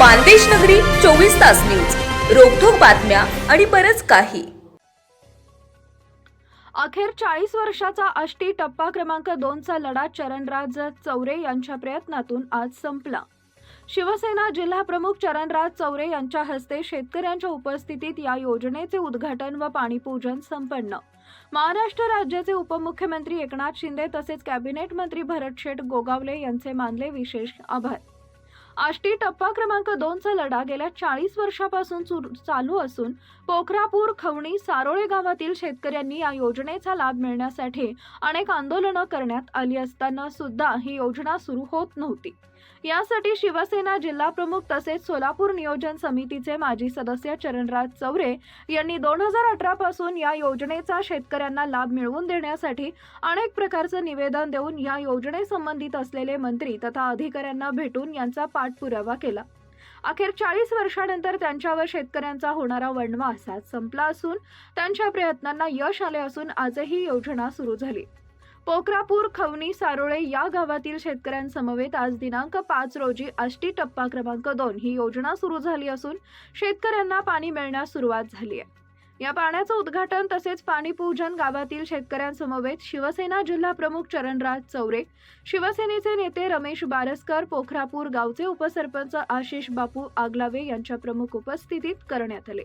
मानदेश नगरी चोवीस तास न्यूज. रोखोक बातम्या आणि बरच काही. अखेर चाळीस वर्षाचा आष्टी टप्पा क्रमांक दोनचा लढा चरणराज चौरे यांच्या प्रयत्नातून आज संपला. शिवसेना जिल्हाप्रमुख चरणराज चौरे यांच्या हस्ते शेतकऱ्यांच्या उपस्थितीत या योजनेचे उद्घाटन व पाणीपूजन संपन्न. महाराष्ट्र राज्याचे उपमुख्यमंत्री एकनाथ शिंदे तसेच कॅबिनेट मंत्री भरत शेठ गोगावले यांचे मानले विशेष आभार. आष्टी टप्पा क्रमांक दोनचा लढा गेल्या चाळीस वर्षापासून सुरू- चालू असून पोखरापूर खवणी सारोळे गावातील शेतकऱ्यांनी या योजनेचा लाभ मिळण्यासाठी अनेक आंदोलनं करण्यात आली असताना सुद्धा ही योजना सुरू होत नव्हती. यासाठी शिवसेना जिल्हा प्रमुख तसेच सोलापूर नियोजन समितीचे माजी सदस्य चरणराज चौरे यांनी दोन हजार अठरा पासून या योजनेचा शेतकऱ्यांना लाभ मिळवून देण्यासाठी अनेक प्रकारचं निवेदन देऊन या योजनेसंबंधित असलेले मंत्री तथा अधिकाऱ्यांना भेटून यांचा पाठ पाठपुरावा केला. अखेर चाळीस वर्षानंतर त्यांच्यावर शेतकऱ्यांचा होणारा वणवा आज संपला असून त्यांच्या प्रयत्नांना यश आले असून आजही योजना सुरू झाली. पोखरापूर खवणी सारोळे या गावातील शेतकऱ्यांसमवेत आज दिनांक पाच रोजी आष्टी टप्पा क्रमांक दोन ही योजना सुरू झाली असून शेतकऱ्यांना पाणी मिळण्यास सुरुवात झाली आहे. या पाण्याचं उद्घाटन तसेच पाणीपूजन गावातील शेतकऱ्यांसमवेत शिवसेना जिल्हा प्रमुख चरणराज चौरे शिवसेनेचे नेते रमेश बारसकर पोखरापूर गावचे उपसरपंच आशिष बापू आगलावे यांच्या प्रमुख उपस्थितीत करण्यात आले.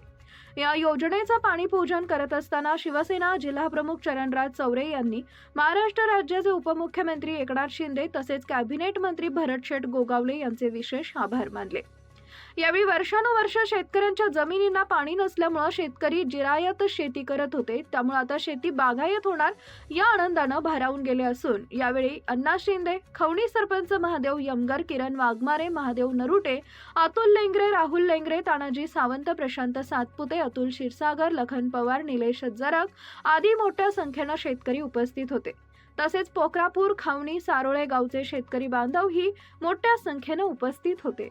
या योजनेचं पाणीपूजन करत असताना शिवसेना जिल्हा प्रमुख चरणराज चौरे यांनी महाराष्ट्र राज्याचे उपमुख्यमंत्री एकनाथ शिंदे तसेच कॅबिनेट मंत्री भरत शेठ गोगावले यांचे विशेष आभार मानले. यावेळी वर्षानुवर्ष शेतकऱ्यांच्या जमिनींना पाणी नसल्यामुळं शेतकरी जिरायत शेती करत होते. त्यामुळे आता शेती बागायत होणार या आनंदानं भारावून गेले असून यावेळी अण्णा शिंदे खवणी सरपंच महादेव यमगर किरण वाघमारे महादेव नरुटे अतुल लेंगरे राहुल लेंगरे तानाजी सावंत प्रशांत सातपुते अतुल क्षीरसागर लखन पवार निलेश जरक आदी मोठ्या संख्येनं शेतकरी उपस्थित होते. तसेच पोखरापूर खावणी सारोळे गावचे शेतकरी बांधवही मोठ्या संख्येनं उपस्थित होते.